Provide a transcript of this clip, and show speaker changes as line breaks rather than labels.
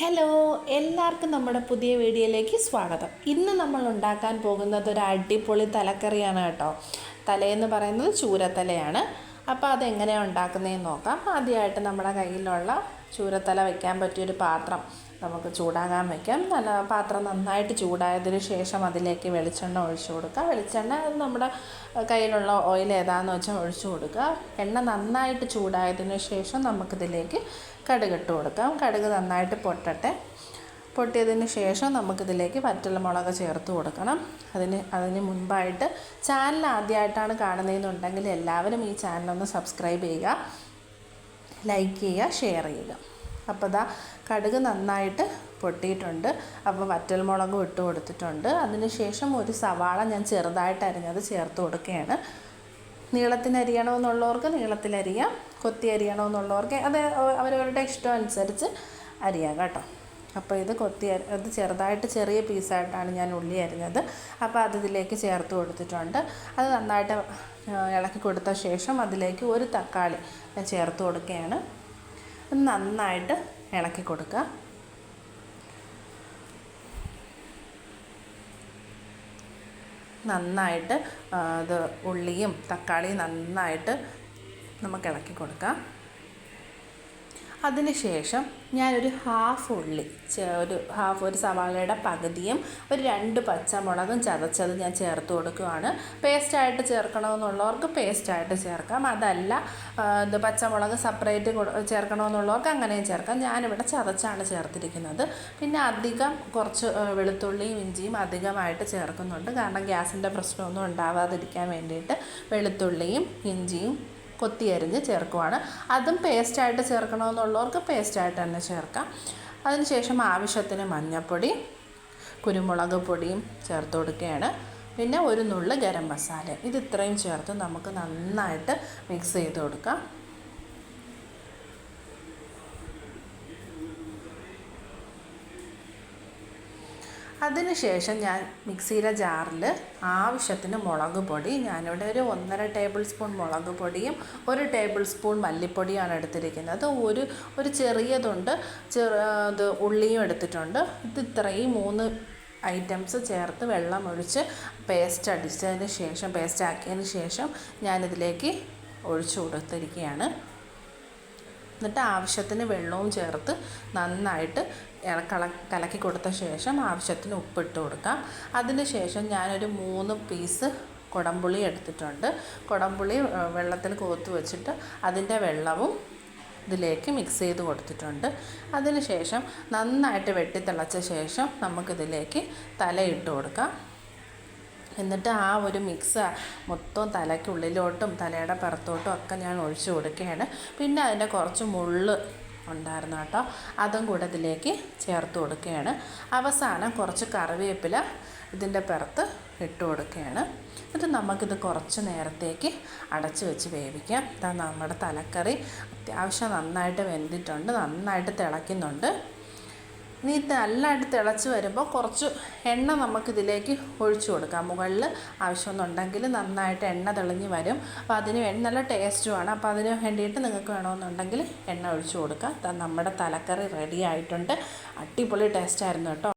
Hello എല്ലാവർക്കും നമ്മുടെ പുതിയ വീഡിയോയിലേക്ക് സ്വാഗതം. ഇന്ന് നമ്മൾ ഉണ്ടാക്കാൻ പോകുന്നത് ഒരു അടിപൊളി തലക്കറിയാണ് കേട്ടോ. തലയെന്ന് പറയുന്നത് ചൂരത്തലയാണ്. അപ്പോൾ അതെങ്ങനെയാണ് ഉണ്ടാക്കുന്നതെന്ന് നോക്കാം. ആദ്യമായിട്ട് നമ്മുടെ കയ്യിലുള്ള ചൂരത്തല വയ്ക്കാൻ പറ്റിയൊരു പാത്രം നമുക്ക് ചൂടാകാൻ വയ്ക്കാം നല്ല പാത്രം നന്നായിട്ട് ചൂടായതിന് ശേഷം അതിലേക്ക് വെളിച്ചെണ്ണ ഒഴിച്ചു കൊടുക്കുക വെളിച്ചെണ്ണ നമ്മുടെ കയ്യിലുള്ള ഓയിൽ ഏതാണെന്ന് വെച്ചാൽ ഒഴിച്ചു കൊടുക്കുക. എണ്ണ നന്നായിട്ട് ചൂടായതിന് ശേഷം നമുക്കിതിലേക്ക് കടുകിട്ട് കൊടുക്കാം. കടുക് നന്നായിട്ട് പൊട്ടട്ടെ. പൊട്ടിയതിന് ശേഷം നമുക്കിതിലേക്ക് വറ്റൽമുളക് ചേർത്ത് കൊടുക്കണം. അതിന് അതിന് മുൻപായിട്ട് ചാനൽ ആദ്യമായിട്ടാണ് കാണുന്നതെന്നുണ്ടെങ്കിൽ എല്ലാവരും ഈ ചാനലൊന്ന് സബ്സ്ക്രൈബ് ചെയ്യുക ലൈക്ക് ചെയ്യുക ഷെയർ ചെയ്യുക. അപ്പോൾ ദാ കടുക് നന്നായിട്ട് പൊട്ടിയിട്ടുണ്ട്. അപ്പോൾ വറ്റൽമുളകും ഇട്ട് കൊടുത്തിട്ടുണ്ട്. അതിനുശേഷം ഒരു സവാള ഞാൻ ചെറുതായിട്ട് അരിഞ്ഞത് ചേർത്ത് കൊടുക്കുകയാണ്. നീളത്തിന് അരിയണമെന്നുള്ളവർക്ക് നീളത്തിൽ അരിയാം. കൊത്തി അരിയണമെന്നുള്ളവർക്ക് അത് അവരവരുടെ ഇഷ്ടം അനുസരിച്ച് അരിയാം കേട്ടോ. അപ്പോൾ ഇത് കൊത്തി അത് ചെറുതായിട്ട് ചെറിയ പീസായിട്ടാണ് ഞാൻ ഉള്ളി അരിഞ്ഞത്. അപ്പോൾ അത് ഇതിലേക്ക് ചേർത്ത് കൊടുത്തിട്ടുണ്ട്. അത് നന്നായിട്ട് ഇളക്കി കൊടുത്ത ശേഷം അതിലേക്ക് ഒരു തക്കാളി ഞാൻ ചേർത്ത് കൊടുക്കുകയാണ്. നന്നായിട്ട് ഇളക്കി കൊടുക്കുക. നന്നായിട്ട് അത് ഉള്ളിയും തക്കാളിയും നന്നായിട്ട് നമുക്ക് ഇളക്കി കൊടുക്കാം. അതിനുശേഷം ഞാനൊരു ഹാഫ് ഉള്ളി ഒരു ഹാഫ് ഒരു സവാളയുടെ പകുതിയും ഒരു രണ്ട് പച്ചമുളകും ചതച്ചത് ഞാൻ ചേർത്ത് കൊടുക്കുകയാണ് പേസ്റ്റായിട്ട് ചേർക്കണമെന്നുള്ളവർക്ക് പേസ്റ്റായിട്ട് ചേർക്കാം. അതല്ല ഇത് പച്ചമുളക് സെപ്പറേറ്റ് ചേർക്കണമെന്നുള്ളവർക്ക് അങ്ങനെയും ചേർക്കാം. ഞാനിവിടെ ചതച്ചാണ് ചേർത്തിരിക്കുന്നത്. പിന്നെ അധികം കുറച്ച് വെളുത്തുള്ളിയും ഇഞ്ചിയും അധികമായിട്ട് ചേർക്കുന്നുണ്ട്. കാരണം ഗ്യാസിന്റെ പ്രശ്നമൊന്നും ഉണ്ടാവാതിരിക്കാൻ വേണ്ടിയിട്ട് വെളുത്തുള്ളിയും ഇഞ്ചിയും കൊത്തി അരിഞ്ഞ് ചേർക്കുവാണ്. അതും പേസ്റ്റായിട്ട് ചേർക്കണമെന്നുള്ളവർക്ക് പേസ്റ്റായിട്ട് തന്നെ ചേർക്കാം. അതിനുശേഷം ആവശ്യത്തിന് മഞ്ഞൾപ്പൊടി കുരുമുളക് പൊടിയും ചേർത്ത് കൊടുക്കുകയാണ്. പിന്നെ ഒരു നുള്ള് ഗരം മസാല. ഇത് ഇത്രയും ചേർത്ത് നമുക്ക് നന്നായിട്ട് മിക്സ് ചെയ്ത് കൊടുക്കാം. അതിനുശേഷം ഞാൻ മിക്സിയിലെ ജാറിൽ ആവശ്യത്തിന് മുളക് പൊടി ഞാനിവിടെ ഒരു ഒന്നര ടേബിൾ സ്പൂൺ മുളക് പൊടിയും ഒരു ടേബിൾ സ്പൂൺ മല്ലിപ്പൊടിയാണ് എടുത്തിരിക്കുന്നത്. ഒരു ഒരു ചെറിയതുണ്ട് ചെറു ഇത് ഉള്ളിയും എടുത്തിട്ടുണ്ട്. ഇത് ഇത്രയും മൂന്ന് ഐറ്റംസ് ചേർത്ത് വെള്ളം ഒഴിച്ച് പേസ്റ്റ് അടിച്ചതിന് ശേഷം പേസ്റ്റ് ആക്കിയതിന് ശേഷം ഞാനിതിലേക്ക് ഒഴിച്ചു കൊടുത്തിരിക്കുകയാണ്. എന്നിട്ട് ആവശ്യത്തിന് വെള്ളവും ചേർത്ത് നന്നായിട്ട് കള കലക്കി കൊടുത്ത ശേഷം ആവശ്യത്തിന് ഉപ്പിട്ട് കൊടുക്കാം. അതിന് ശേഷം ഞാനൊരു മൂന്ന് പീസ് കുടംപുളി എടുത്തിട്ടുണ്ട്. കുടംപുളി വെള്ളത്തിൽ കോത്ത് വെച്ചിട്ട് അതിന്റെ വെള്ളവും ഇതിലേക്ക് മിക്സ് ചെയ്ത് കൊടുത്തിട്ടുണ്ട്. അതിന് ശേഷം നന്നായിട്ട് വെട്ടിത്തിളച്ച ശേഷം നമുക്കിതിലേക്ക് തലയിട്ട് കൊടുക്കാം. എന്നിട്ട് ആ ഒരു മിക്സ് മൊത്തം തലയ്ക്കുള്ളിലോട്ടും തലയുടെ പുറത്തോട്ടും ഒക്കെ ഞാൻ ഒഴിച്ചു കൊടുക്കുകയാണ്. പിന്നെ അതിന്റെ കുറച്ച് മുള്ള് ഉണ്ടായിരുന്നു കേട്ടോ. അതും കൂടെ ഇതിലേക്ക് ചേർത്ത് കൊടുക്കുകയാണ്. അവസാനം കുറച്ച് കറിവേപ്പില ഇതിന്റെ പുറത്ത് ഇട്ട് കൊടുക്കുകയാണ്. എന്നിട്ട് നമുക്കിത് കുറച്ച് നേരത്തേക്ക് അടച്ച് വെച്ച് വേവിക്കാം. ഇതാ നമ്മുടെ തലക്കറി. അത്യാവശ്യം നന്നായിട്ട് വെന്തിട്ടുണ്ട് നന്നായിട്ട് തിളയ്ക്കുന്നുണ്ട്. ഇനി നല്ലതായിട്ട് തിളച്ച് വരുമ്പോൾ കുറച്ച് എണ്ണ നമുക്കിതിലേക്ക് ഒഴിച്ചു കൊടുക്കാം. മുകളിൽ ആവശ്യമെന്നുണ്ടെങ്കിൽ നന്നായിട്ട് എണ്ണ തെളിഞ്ഞ് വരും. അപ്പോൾ അതിന് വേണ്ടി നല്ല ടേസ്റ്റുമാണ് അപ്പോൾ അതിന് വേണ്ടിയിട്ട് നിങ്ങൾക്ക് വേണമെന്നുണ്ടെങ്കിൽ എണ്ണ ഒഴിച്ചു കൊടുക്കാം. നമ്മുടെ തലക്കറി റെഡി ആയിട്ടുണ്ട്. അടിപൊളി ടേസ്റ്റായിരുന്നു കേട്ടോ.